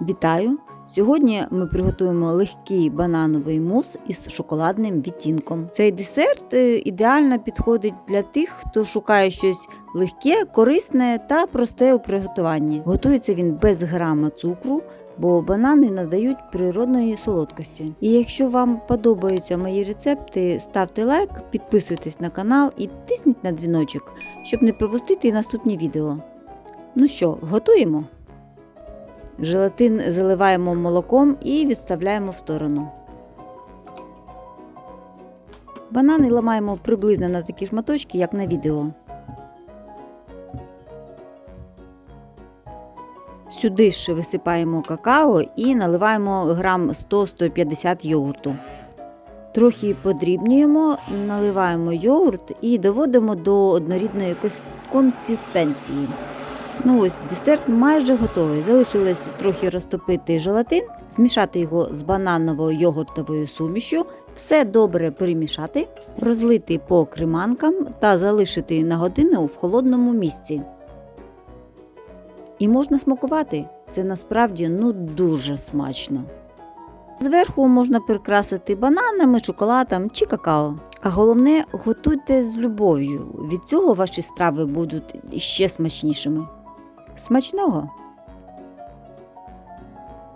Вітаю! Сьогодні ми приготуємо легкий банановий мус із шоколадним відтінком. Цей десерт е, ідеально підходить для тих, хто шукає щось легке, корисне та просте у приготуванні. Готується він без грама цукру. Бо банани надають природної солодкості. І якщо вам подобаються мої рецепти, ставте лайк, підписуйтесь на канал і тисніть на дзвіночок, щоб не пропустити наступні відео. Ну що, готуємо? Желатин заливаємо молоком і відставляємо в сторону. Банани ламаємо приблизно на такі шматочки, як на відео. Сюди ж висипаємо какао і наливаємо грам 100-150 йогурту. Трохи подрібнюємо, наливаємо йогурт і доводимо до однорідної консистенції. Ну ось десерт майже готовий. Залишилось трохи розтопити желатин, змішати його з бананово-йогуртовою сумішю, все добре перемішати, розлити по креманкам та залишити на годину в холодному місці. І можна смакувати. Це насправді ну дуже смачно. Зверху можна прикрасити бананами, шоколадом чи какао. А головне, готуйте з любов'ю. Від цього ваші страви будуть ще смачнішими. Смачного!